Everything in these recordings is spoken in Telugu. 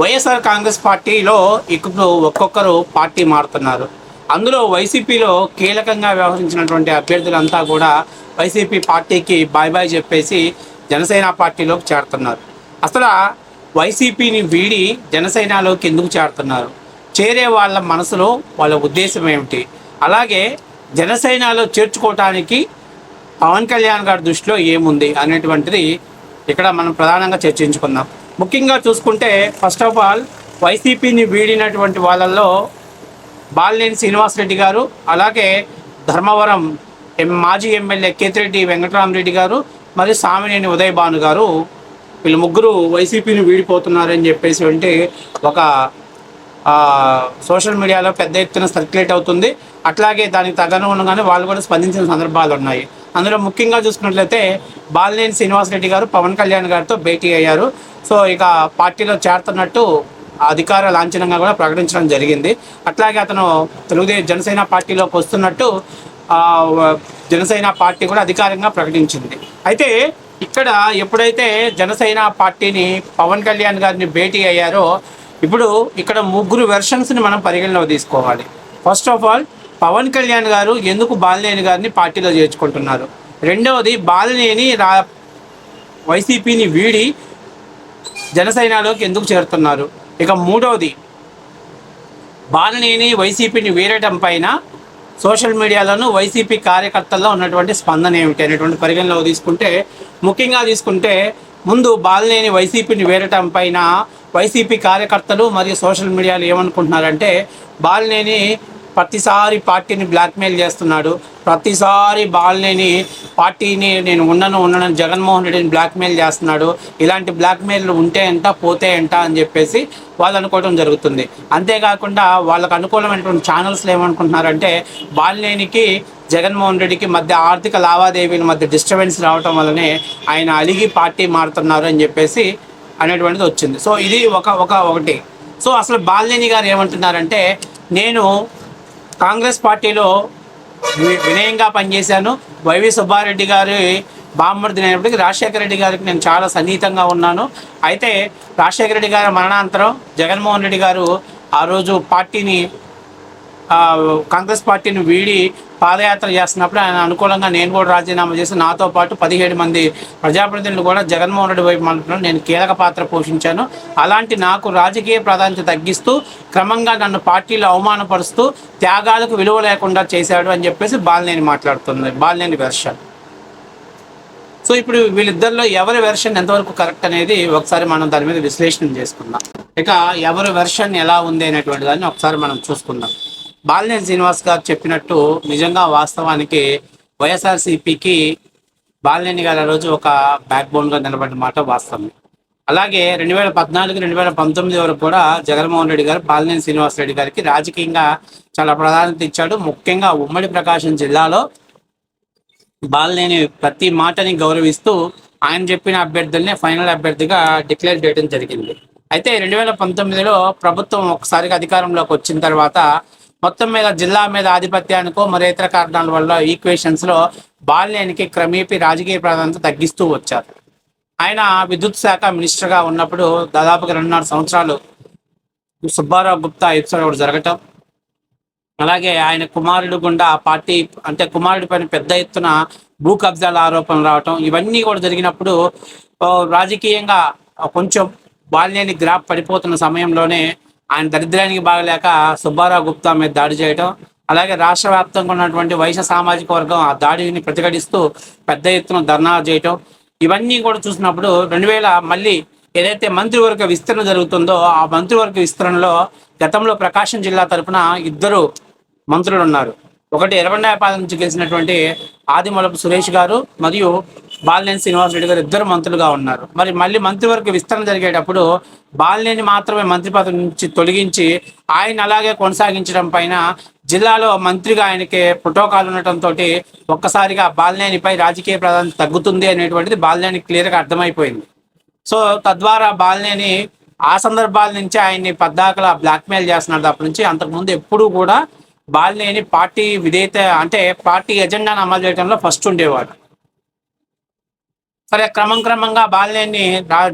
వైఎస్ఆర్ కాంగ్రెస్ పార్టీలో ఇప్పుడు ఒక్కొక్కరు పార్టీ మారుతున్నారు. అందులో వైసీపీలో కీలకంగా వ్యవహరించినటువంటి అభ్యర్థులంతా కూడా వైసీపీ పార్టీకి బాయ్ బాయ్ చెప్పేసి జనసేన పార్టీలోకి చేరుతున్నారు. అసలు వైసీపీని వీడి జనసేనలోకి ఎందుకు చేరుతున్నారు? చేరే వాళ్ళ మనసులో వాళ్ళ ఉద్దేశం ఏమిటి? అలాగే జనసేనలో చేర్చుకోవటానికి పవన్ కళ్యాణ్ గారి దృష్టిలో ఏముంది అనేటువంటిది ఇక్కడ మనం ప్రధానంగా చర్చించుకుందాం. ముఖ్యంగా చూసుకుంటే ఫస్ట్ ఆఫ్ ఆల్ వైసీపీని వీడినటువంటి వాళ్ళల్లో బాలినేని శ్రీనివాసరెడ్డి గారు అలాగే ధర్మవరం ఎం మాజీ ఎమ్మెల్యే కేతిరెడ్డి వెంకటరామరెడ్డి గారు మరియు సామినేని ఉదయ్ భాను గారు వీళ్ళు ముగ్గురు వైసీపీని వీడిపోతున్నారని చెప్పేసి అంటే ఒక సోషల్ మీడియాలో పెద్ద ఎత్తున సర్క్యులేట్ అవుతుంది. అట్లాగే దానికి తగనుగుణంగానే వాళ్ళు కూడా స్పందించిన సందర్భాలు ఉన్నాయి. అందులో ముఖ్యంగా చూసుకున్నట్లయితే బాలినేని శ్రీనివాసరెడ్డి గారు పవన్ కళ్యాణ్ గారితో భేటీ అయ్యారు. సో ఇక పార్టీలో చేరుతున్నట్టు అధికార లాంఛనంగా కూడా ప్రకటించడం జరిగింది. అట్లాగే అతను తెలుగుదేశం జనసేన పార్టీలోకి వస్తున్నట్టు జనసేన పార్టీ కూడా అధికారంగా ప్రకటించింది. అయితే ఇక్కడ ఎప్పుడైతే జనసేన పార్టీని పవన్ కళ్యాణ్ గారిని భేటీ అయ్యారో ఇప్పుడు ఇక్కడ ముగ్గురు వెర్షన్స్ని మనం పరిగణలో తీసుకోవాలి. First of all Pawan Kalyan garu ఎందుకు బాలినేని గారిని పార్టీలో చేర్చుకుంటున్నారు? రెండవది బాలినేని రా వైసీపీని వీడి జనసేనలోకి ఎందుకు చేరుతున్నారు? ఇక మూడవది బాలినేని వైసీపీని వీరటం పైన సోషల్ మీడియాలోను వైసీపీ కార్యకర్తల్లో ఉన్నటువంటి స్పందన ఏమిటి అనేటువంటి పరిగణలోకి తీసుకుంటే ముఖ్యంగా తీసుకుంటే ముందు బాలినేని వైసీపీని వేరటం పైన వైసీపీ కార్యకర్తలు మరియు సోషల్ మీడియాలో ఏమనుకుంటున్నారంటే బాలినేని ప్రతిసారి పార్టీని బ్లాక్మెయిల్ చేస్తున్నాడు. ప్రతిసారి బాలినేని పార్టీని నేను ఉండను ఉండను జగన్మోహన్ రెడ్డిని బ్లాక్మెయిల్ చేస్తున్నాడు ఇలాంటి బ్లాక్మెయిల్ ఉంటే ఎంత పోతే ఎంత అని చెప్పేసి వాళ్ళు అనుకోవడం జరుగుతుంది. అంతేకాకుండా వాళ్ళకు అనుకూలమైనటువంటి ఛానల్స్లో ఏమనుకుంటున్నారంటే బాలినేనికి జగన్మోహన్ రెడ్డికి మధ్య ఆర్థిక లావాదేవీల మధ్య డిస్టర్బెన్స్ రావటం వల్లనే ఆయన అలిగి పార్టీ మారుతున్నారు అని చెప్పేసి అనేటువంటిది వచ్చింది. సో ఇది ఒక ఒక ఒకటి. సో అసలు బాలినేని గారు ఏమంటున్నారంటే నేను కాంగ్రెస్ పార్టీలో వినయంగా పనిచేశాను. వైవి సుబ్బారెడ్డి గారి బామ్మర్ది అయినప్పటికీ రాజశేఖర రెడ్డి గారికి నేను చాలా సన్నిహితంగా ఉన్నాను. అయితే రాజశేఖర రెడ్డి గారి మరణానంతరం జగన్మోహన్ రెడ్డి గారు ఆ రోజు పార్టీని కాంగ్రెస్ పార్టీని వీడి పాదయాత్ర చేస్తున్నప్పుడు ఆయన అనుకూలంగా నేను కూడా రాజీనామా చేసి నాతో పాటు పదిహేడు మంది ప్రజాప్రతినిధులు కూడా జగన్మోహన్ రెడ్డి వైపు మలుపులో నేను కీలక పాత్ర పోషించాను. అలాంటి నాకు రాజకీయ ప్రాధాన్యత తగ్గిస్తూ క్రమంగా నన్ను పార్టీలో అవమానపరుస్తూ త్యాగాలకు విలువ లేకుండా చేశాడు అని చెప్పేసి బాలినేని మాట్లాడుతుంది. బాలినేని వెర్షన్. సో ఇప్పుడు వీళ్ళిద్దరిలో ఎవరి వెర్షన్ ఎంతవరకు కరెక్ట్ అనేది ఒకసారి మనం దాని మీద విశ్లేషణ చేసుకుందాం. ఇక ఎవరి వెర్షన్ ఎలా ఉంది అనేటువంటి దాన్ని ఒకసారి మనం చూసుకుందాం. బాలినేని శ్రీనివాస్ గారు చెప్పినట్టు నిజంగా వాస్తవానికి వైఎస్ఆర్సీపీకి బాలినేని గారు ఆ రోజు ఒక బ్యాక్ బోన్గా నిలబడిన మాట వాస్తవం. అలాగే రెండు వేల పద్నాలుగు రెండు వేల పంతొమ్మిది వరకు కూడా జగన్మోహన్ రెడ్డి గారు బాలినేని శ్రీనివాస్ రెడ్డి గారికి రాజకీయంగా చాలా ప్రాధాన్యత ఇచ్చాడు. ముఖ్యంగా ఉమ్మడి ప్రకాశం జిల్లాలో బాలినేని ప్రతి మాటని గౌరవిస్తూ ఆయన చెప్పిన అభ్యర్థుల్ని ఫైనల్ అభ్యర్థిగా డిక్లేర్ చేయడం జరిగింది. అయితే రెండు వేల పంతొమ్మిదిలో ప్రభుత్వం ఒకసారిగా అధికారంలోకి వచ్చిన తర్వాత మొత్తం మీద జిల్లా మీద ఆధిపత్యానికో మరి ఇతర కారణాల వల్ల ఈక్వేషన్స్లో బాలినేనికి క్రమేపీ రాజకీయ ప్రాధాన్యత తగ్గిస్తూ వచ్చారు. ఆయన విద్యుత్ శాఖ మినిస్టర్గా ఉన్నప్పుడు దాదాపుగా రెండున్నర సంవత్సరాలు సుబ్బారావు గుప్తా ఎపిసోడ్ ఒకటి జరగటం. అలాగే ఆయన కుమారుడు గుండా పార్టీ అంటే కుమారుడి పైన పెద్ద ఎత్తున భూ కబ్జాల ఆరోపణలు రావటం ఇవన్నీ కూడా జరిగినప్పుడు రాజకీయంగా కొంచెం బాలినేని గ్రాఫ్ పడిపోతున్న సమయంలోనే ఆయన దరిద్రానికి బాగలేక సుబ్బారావు గుప్తా మీద దాడి చేయటం అలాగే రాష్ట్ర వ్యాప్తంగా ఉన్నటువంటి వైశ్య సామాజిక వర్గం ఆ దాడిని ప్రతిఘటిస్తూ పెద్ద ఎత్తున ధర్నా చేయటం. ఇవన్నీ కూడా చూసినప్పుడు రెండు వేల మళ్ళీ ఏదైతే మంత్రివర్గ విస్తరణ జరుగుతుందో ఆ మంత్రివర్గ విస్తరణలో గతంలో ప్రకాశం జిల్లా తరపున ఇద్దరు మంత్రులు ఉన్నారు ఒకటి ఎర్రబండాయపాలెం నుంచి గెలిచినటువంటి ఆదిమలపు సురేష్ గారు మరియు బాలినేని శ్రీనివాసరెడ్డి గారు ఇద్దరు మంత్రులుగా ఉన్నారు. మరి మళ్ళీ మంత్రివర్గ విస్తరణ జరిగేటప్పుడు బాలినేని మాత్రమే మంత్రి పదవి నుంచి తొలగించి ఆయన అలాగే కొనసాగించడం పైన జిల్లాలో మంత్రిగా ఆయనకి ప్రోటోకాల్ ఉండటంతో ఒక్కసారిగా బాలినేనిపై రాజకీయ ప్రాధాన్యత తగ్గుతుంది అనేటువంటిది బాలినేని క్లియర్గా అర్థమైపోయింది. సో తద్వారా బాలినేని ఆ సందర్భాల నుంచి ఆయన్ని పద్దాకలా బ్లాక్మెయిల్ చేస్తున్నారు తప్ప నుంచి అంతకుముందు ఎప్పుడూ కూడా బాలినేని పార్టీ విధేయత అంటే పార్టీ ఎజెండాను అమలు చేయడంలో ఫస్ట్ ఉండేవాడు. సరే క్రమం క్రమంగా బాలినేని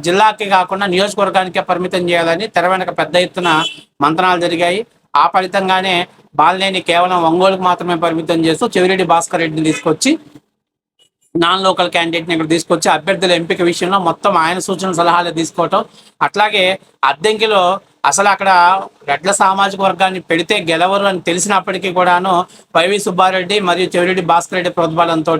జిల్లాకి కాకుండా నియోజకవర్గానికే పరిమితం చేయాలని తెర వెనక పెద్ద ఎత్తున మంతనాలు జరిగాయి. ఆ ఫలితంగానే బాలినేని కేవలం ఒంగోలుకు మాత్రమే పరిమితం చేస్తూ చెవిరెడ్డి భాస్కర్ రెడ్డిని తీసుకొచ్చి నాన్ లోకల్ క్యాండిడేట్ని ఇక్కడ తీసుకొచ్చి అభ్యర్థుల ఎంపిక విషయంలో మొత్తం ఆయన సూచన సలహాలు తీసుకోవటం. అట్లాగే అద్దెంకిలో అసలు అక్కడ రెడ్ల సామాజిక వర్గాన్ని పెడితే గెలవరు అని తెలిసినప్పటికీ కూడాను వైవి సుబ్బారెడ్డి మరియు చెవిరెడ్డి భాస్కర్ రెడ్డి ప్రోద్బలంతో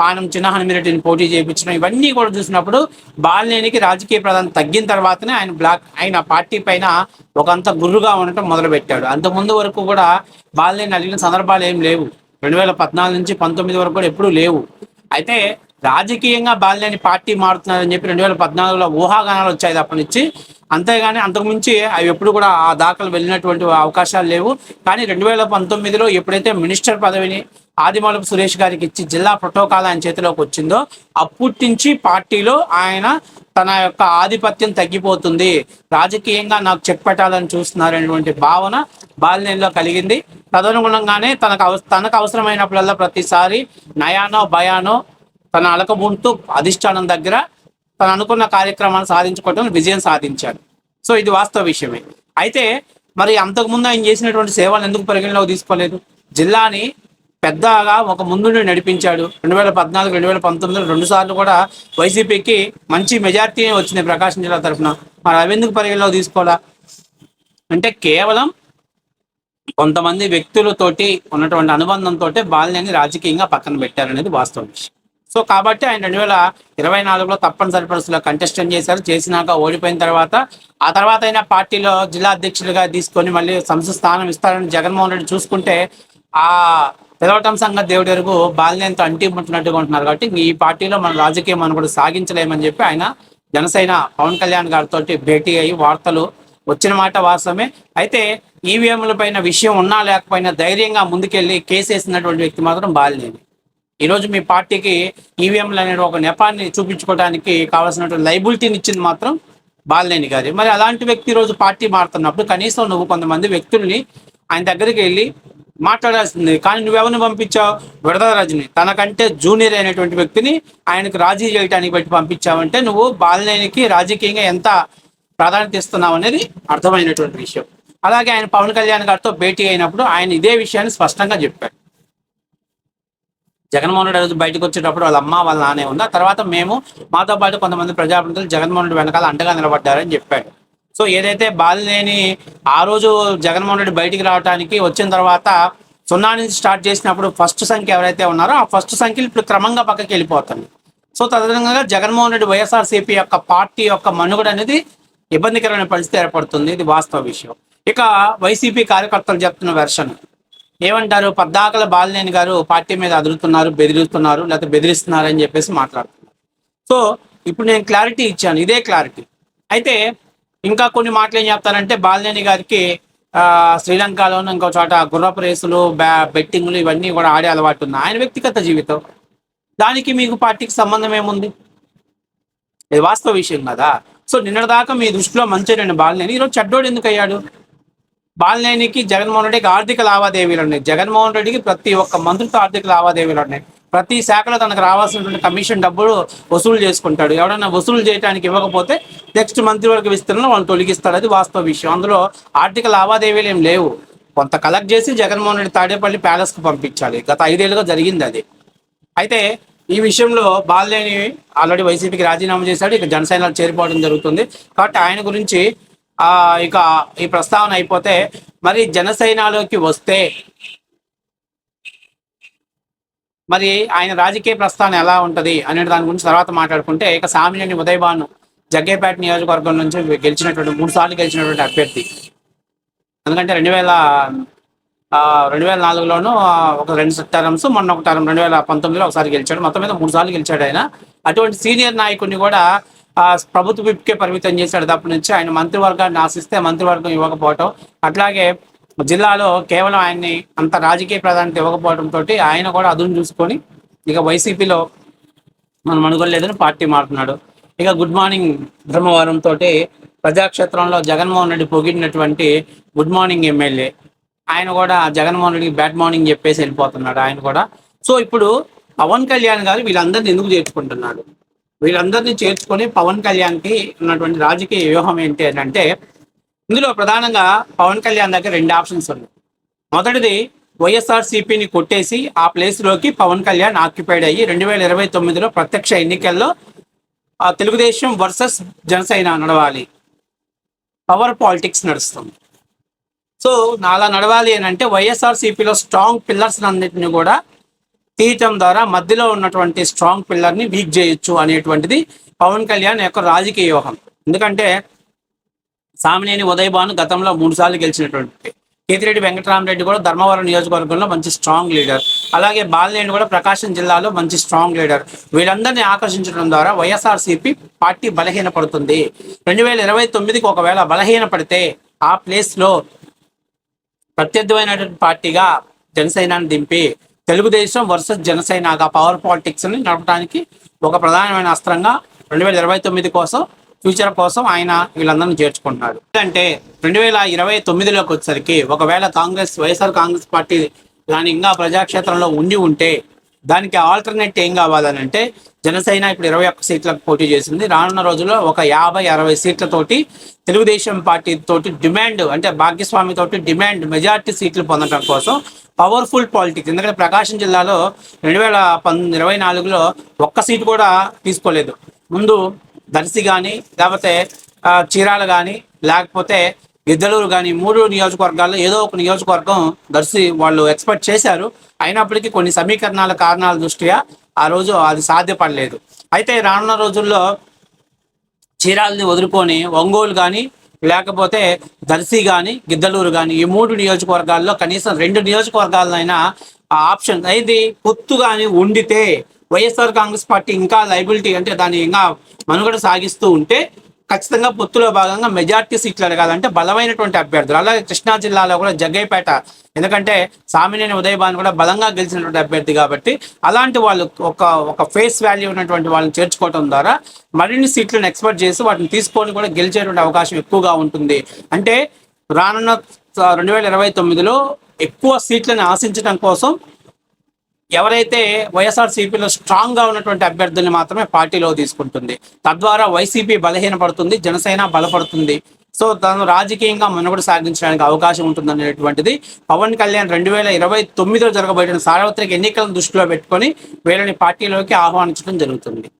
పానం చిన్న హనుమిరెడ్డిని పోటీ చేయించడం ఇవన్నీ కూడా చూసినప్పుడు బాలినేనికి రాజకీయ ప్రధానం తగ్గిన తర్వాతనే ఆయన బ్లాక్ ఆయన పార్టీ పైన ఒకంత గుర్రుగా ఉండటం మొదలుపెట్టాడు. అంతకుముందు ముందు వరకు కూడా బాలినేని అడిగిన సందర్భాలు ఏం లేవు. రెండు వేల పద్నాలుగు నుంచి పంతొమ్మిది వరకు కూడా ఎప్పుడూ లేవు. అయితే రాజకీయంగా బాలినేని పార్టీ మారుతున్నారని చెప్పి రెండు వేల పద్నాలుగులో ఊహాగానాలు వచ్చాయి తప్ప నుంచి అంతేగాని అంతకుమించి అవి ఎప్పుడు కూడా ఆ దాఖలు వెళ్ళినటువంటి అవకాశాలు లేవు. కానీ రెండు వేల పంతొమ్మిదిలో ఎప్పుడైతే మినిస్టర్ పదవిని ఆదిమూలపు సురేష్ గారికి ఇచ్చి జిల్లా ప్రోటోకాల్ ఆయన చేతిలోకి వచ్చిందో అప్పటి నుంచి పార్టీలో ఆయన తన యొక్క ఆధిపత్యం తగ్గిపోతుంది. రాజకీయంగా నాకు చెక్ పెట్టాలని చూస్తున్నారనేటువంటి భావన బాలినేనిలో కలిగింది. తదనుగుణంగానే తనకు అవ తనకు అవసరమైనప్పుడల్లా ప్రతిసారి నయానో భయానో తన అలకబుంటూ అధిష్టానం దగ్గర తను అనుకున్న కార్యక్రమాన్ని సాధించుకోవటం విజయం సాధించాడు. సో ఇది వాస్తవ విషయమే. అయితే మరి అంతకుముందు ఆయన చేసినటువంటి సేవలు ఎందుకు పరిగణలోకి తీసుకోలేదు? జిల్లాని పెద్దగా ఒక ముందుండి నడిపించాడు. రెండు వేల పద్నాలుగు రెండు వేల పంతొమ్మిది రెండు సార్లు కూడా వైసీపీకి మంచి మెజార్టీ వచ్చింది ప్రకాశం జిల్లా తరఫున. మరి అవెందుకు పరిగణలో తీసుకోవాలా? అంటే కేవలం కొంతమంది వ్యక్తులతోటి ఉన్నటువంటి అనుబంధంతో బాలినేని రాజకీయంగా పక్కన పెట్టారనేది వాస్తవం. విషయం సో కాబట్టి ఆయన రెండు వేల ఇరవై నాలుగులో తప్పనిసరి పరిస్థితుల్లో కంటెస్టెంట్ చేశారు. చేసినాక ఓడిపోయిన తర్వాత ఆ తర్వాత అయినా పార్టీలో జిల్లా అధ్యక్షులుగా తీసుకొని మళ్ళీ సంస్థ స్థానం ఇస్తారని జగన్మోహన్ రెడ్డి చూసుకుంటే ఆ పిలవటం సంగతి దేవుడి వరకు బాలినేనితో అంటి ముట్టినట్టుగా ఉంటున్నారు కాబట్టి ఈ పార్టీలో మన రాజకీయం మనం కూడా సాగించలేమని చెప్పి ఆయన జనసేన పవన్ కళ్యాణ్ గారితో భేటీ అయ్యి వార్తలు వచ్చిన మాట వాస్తవమే. అయితే ఈవీఎంల పైన విషయం ఉన్నా లేకపోయినా ధైర్యంగా ముందుకెళ్ళి కేసేసినటువంటి వ్యక్తి మాత్రం బాలినేని. ఈరోజు మీ పార్టీకి ఈవీఎంలు అనేది ఒక నెపాన్ని చూపించుకోవడానికి కావాల్సినటువంటి లైబిలిటీని ఇచ్చింది మాత్రం బాలినేని గారి. మరి అలాంటి వ్యక్తి ఈరోజు పార్టీ మారుతున్నప్పుడు కనీసం నువ్వు కొంతమంది వ్యక్తుల్ని ఆయన దగ్గరికి వెళ్ళి మాట్లాడాల్సింది. కానీ నువ్వెవరిని పంపించావు? విడదరాజుని తనకంటే జూనియర్ అయినటువంటి వ్యక్తిని ఆయనకు రాజీ చేయడానికి బట్టి పంపించావంటే నువ్వు బాలినేనికి రాజకీయంగా ఎంత ప్రాధాన్యత ఇస్తున్నావు అనేది అర్థమైనటువంటి విషయం. అలాగే ఆయన పవన్ కళ్యాణ్ గారితో భేటీ అయినప్పుడు ఆయన ఇదే విషయాన్ని స్పష్టంగా చెప్పారు జగన్మోహన్ రెడ్డి రోజు బయటకు వచ్చేటప్పుడు వాళ్ళ అమ్మ వాళ్ళ నానే ఉంది ఆ తర్వాత మేము మాతో పాటు కొంతమంది ప్రజాప్రతినిధులు జగన్మోహన్ రెడ్డి వెనకాల అండగా నిలబడ్డారని చెప్పాడు. సో ఏదైతే బాలినేని ఆ రోజు జగన్మోహన్ రెడ్డి బయటికి రావడానికి వచ్చిన తర్వాత సున్నా నుంచి స్టార్ట్ చేసినప్పుడు ఫస్ట్ సంఖ్య ఎవరైతే ఉన్నారో ఆ ఫస్ట్ సంఖ్యలు ఇప్పుడు క్రమంగా పక్కకి వెళ్ళిపోతుంది సో తదనంగా జగన్మోహన్ రెడ్డి వైఎస్ఆర్సీపీ యొక్క పార్టీ యొక్క మనుగడ అనేది ఇబ్బందికరమైన పరిస్థితి ఏర్పడుతుంది. ఇది వాస్తవ విషయం. ఇక వైసీపీ కార్యకర్తలు చెప్తున్న వెర్షన్. ఏమంటారు? పద్దాకల బాలినేని గారు పార్టీ మీద అదురుతున్నారు బెదిరిస్తున్నారు లేకపోతే బెదిరిస్తున్నారు అని చెప్పేసి మాట్లాడుతున్నారు. సో ఇప్పుడు నేను క్లారిటీ ఇచ్చాను. ఇదే క్లారిటీ. అయితే ఇంకా కొన్ని మాటలు ఏం చెప్తారంటే బాలినేని గారికి శ్రీలంకలోని ఇంకో చోట గుర్రపు రేసులు బ్యా బెట్టింగ్లు ఇవన్నీ కూడా ఆడే అలవాటు ఉంది. ఆయన వ్యక్తిగత జీవితం. దానికి మీకు పార్టీకి సంబంధం ఏముంది? ఇది వాస్తవ విషయం కదా? సో నిన్నటిదాకా మీ దృష్టిలో మంచి బాలినేని. ఈరోజు చెడ్డోడు ఎందుకు అయ్యాడు? బాలినేనికి జగన్మోహన్ రెడ్డికి ఆర్థిక లావాదేవీలు ఉన్నాయి. జగన్మోహన్ రెడ్డికి ప్రతి ఒక్క మంత్రితో ఆర్థిక లావాదేవీలు ఉన్నాయి. ప్రతి శాఖలో తనకు రావాల్సినటువంటి కమిషన్ డబ్బులు వసూలు చేసుకుంటాడు. ఎవడన్నా వసూలు చేయడానికి ఇవ్వకపోతే నెక్స్ట్ మంత్రివర్గ విస్తరణ వాళ్ళు తొలగిస్తాడు అది వాస్తవ విషయం. అందులో ఆర్థిక లావాదేవీలు ఏం లేవు. కొంత కలెక్ట్ చేసి జగన్మోహన్ రెడ్డి తాడేపల్లి ప్యాలెస్కి పంపించాలి. గత ఐదేళ్ళుగా జరిగింది అది. అయితే ఈ విషయంలో బాలినేని ఆల్రెడీ వైసీపీకి రాజీనామా చేశాడు. ఇక జనసేనలో చేరిపోవడం జరుగుతుంది. కాబట్టి ఆయన గురించి ఇక ఈ ప్రస్తావన అయిపోతే మరి జనసేనలోకి వస్తే మరి ఆయన రాజకీయ ప్రస్థానం ఎలా ఉంటుంది? అనే దాని గురించి తర్వాత మాట్లాడుకుంటే ఇక సామినేని ఉదయభాను జగ్గేపేట నియోజకవర్గం నుంచి గెలిచినటువంటి మూడు సార్లు గెలిచినటువంటి అభ్యర్థి. ఎందుకంటే రెండు వేల రెండు వేల నాలుగులోనూ ఒక రెండు టర్మ్స్ మొన్న ఒక టర్మ్ రెండు వేల పంతొమ్మిదిలో ఒకసారి గెలిచాడు. మొత్తం మీద మూడు సార్లు గెలిచాడు ఆయన. అటువంటి సీనియర్ నాయకుడిని కూడా ప్రభుత్వ విప్కే పరిమితం చేశాడు. తప్పటి నుంచి ఆయన మంత్రివర్గాన్ని ఆశిస్తే మంత్రివర్గం ఇవ్వకపోవటం. అట్లాగే జిల్లాలో కేవలం ఆయన్ని అంత రాజకీయ ప్రాధాన్యత ఇవ్వకపోవడంతో ఆయన కూడా అదును చూసుకొని ఇక వైసీపీలో మనం అనుకోలేదని పార్టీ మారుతున్నాడు. ఇక గుడ్ మార్నింగ్ బ్రహ్మవరం తోటి ప్రజాక్షేత్రంలో జగన్మోహన్ రెడ్డి పొగిడినటువంటి గుడ్ మార్నింగ్ ఎమ్మెల్యే. ఆయన కూడా జగన్మోహన్ రెడ్డికి బ్యాడ్ మార్నింగ్ చెప్పేసి వెళ్ళిపోతున్నాడు ఆయన కూడా. సో ఇప్పుడు పవన్ కళ్యాణ్ గారు వీళ్ళందరినీ ఎందుకు చేర్చుకుంటున్నాడు? వీళ్ళందరినీ చేర్చుకొని పవన్ కళ్యాణ్కి ఉన్నటువంటి రాజకీయ వ్యూహం ఏంటి అని అంటే ఇందులో ప్రధానంగా పవన్ కళ్యాణ్ దగ్గర రెండు ఆప్షన్స్ ఉన్నాయి. మొదటిది వైఎస్ఆర్ సిపిని కొట్టేసి ఆ ప్లేస్లోకి పవన్ కళ్యాణ్ ఆక్యుపైడ్ అయ్యి రెండు వేల ఇరవై తొమ్మిదిలో ప్రత్యక్ష ఎన్నికల్లో ఆ తెలుగుదేశం వర్సెస్ జనసేన నడవాలి. పవర్ పాలిటిక్స్ నడుస్తుంది. సో అలా నడవాలి అని అంటే వైఎస్ఆర్ సిపిలో స్ట్రాంగ్ పిల్లర్స్ అన్నింటిని కూడా తీయటం ద్వారా మధ్యలో ఉన్నటువంటి స్ట్రాంగ్ పిల్లర్ని వీక్ చేయొచ్చు అనేటువంటిది పవన్ కళ్యాణ్ యొక్క రాజకీయ వ్యూహం. ఎందుకంటే సామినేని ఉదయభాను గతంలో మూడు సార్లు గెలిచినటువంటి కేతిరెడ్డి వెంకటరామరెడ్డి కూడా ధర్మవరం నియోజకవర్గంలో మంచి స్ట్రాంగ్ లీడర్ అలాగే బాలినేని కూడా ప్రకాశం జిల్లాలో మంచి స్ట్రాంగ్ లీడర్ వీళ్ళందరినీ ఆకర్షించడం ద్వారా వైఎస్ఆర్సీపీ పార్టీ బలహీనపడుతుంది. రెండు వేల ఇరవై తొమ్మిదికి ఒకవేళ బలహీనపడితే ఆ ప్లేస్లో ప్రత్యర్థమైనటువంటి పార్టీగా జనసేనని దింపి తెలుగుదేశం వర్సెస్ జనసేనగా పవర్ పాలిటిక్స్ని నడపడానికి ఒక ప్రధానమైన అస్త్రంగా రెండు వేల ఇరవై తొమ్మిది కోసం ఫ్యూచర్ కోసం ఆయన వీళ్ళందరినీ చేర్చుకుంటున్నాడు. ఎందుకంటే రెండు వేల ఇరవై తొమ్మిదిలోకి వచ్చేసరికి ఒకవేళ కాంగ్రెస్ వైఎస్ఆర్ కాంగ్రెస్ పార్టీ దాని ఇంకా ప్రజాక్షేత్రంలో ఉండి ఉంటే దానికి ఆల్టర్నేట్ ఏం కావాలని అంటే జనసేన ఇప్పుడు ఇరవై ఒక్క సీట్లకు పోటీ చేసింది. రానున్న రోజుల్లో ఒక యాభై అరవై సీట్లతోటి తెలుగుదేశం పార్టీ తోటి డిమాండ్ అంటే భాగ్యస్వామి తోటి డిమాండ్ మెజార్టీ సీట్లు పొందడం కోసం పవర్ఫుల్ పాలిటిక్స్. ఎందుకంటే ప్రకాశం జిల్లాలో రెండు వేల పం ఇరవై నాలుగులో ఒక్క సీటు కూడా తీసుకోలేదు. ముందు దర్శి కానీ లేకపోతే ఆ, చీరాల కానీ లేకపోతే గిద్దలూరు కానీ మూడు నియోజకవర్గాల్లో ఏదో ఒక నియోజకవర్గం దర్శి వాళ్ళు ఎక్స్పెక్ట్ చేశారు. అయినప్పటికీ కొన్ని సమీకరణాల కారణాల దృష్ట్యా ఆ రోజు అది సాధ్యపడలేదు. అయితే రానున్న రోజుల్లో చీరాలని వదులుకొని ఒంగోలు కానీ లేకపోతే దర్శి కానీ గిద్దలూరు కానీ ఈ మూడు నియోజకవర్గాల్లో కనీసం రెండు నియోజకవర్గాలైనా ఆ ఆప్షన్ అయింది పొత్తు కానీ ఉండితే వైఎస్ఆర్ కాంగ్రెస్ పార్టీ ఇంకా లైబిలిటీ అంటే దాన్ని ఇంకా మనుగడ సాగిస్తూ ఉంటే ఖచ్చితంగా పొత్తులో భాగంగా మెజార్టీ సీట్లు అడగాలంటే బలమైనటువంటి అభ్యర్థులు. అలాగే కృష్ణా జిల్లాలో కూడా జగ్గైపేట ఎందుకంటే సామినేని ఉదయభాన్ కూడా బలంగా గెలిచినటువంటి అభ్యర్థి కాబట్టి అలాంటి వాళ్ళు ఒక ఒక ఫేస్ వాల్యూ ఉన్నటువంటి వాళ్ళని చేర్చుకోవడం ద్వారా మరిన్ని సీట్లను ఎక్స్పెక్ట్ చేసి వాటిని తీసుకొని కూడా గెలిచేటువంటి అవకాశం ఎక్కువగా ఉంటుంది. అంటే రానున్న రెండు వేల ఇరవై తొమ్మిదిలో ఎక్కువ సీట్లను ఆశించడం కోసం ఎవరైతే వైఎస్ఆర్సీపీలో స్ట్రాంగ్గా ఉన్నటువంటి అభ్యర్థుల్ని మాత్రమే పార్టీలో తీసుకుంటుంది. తద్వారా వైసీపీ బలహీనపడుతుంది జనసేన బలపడుతుంది. సో తను రాజకీయంగా మనుగడ సాగించడానికి అవకాశం ఉంటుంది అనేటువంటిది పవన్ కళ్యాణ్ రెండు వేల ఇరవై తొమ్మిదిలో జరగబోయిన సార్వత్రిక ఎన్నికలను దృష్టిలో పెట్టుకొని వీళ్ళని పార్టీలోకి ఆహ్వానించడం జరుగుతుంది.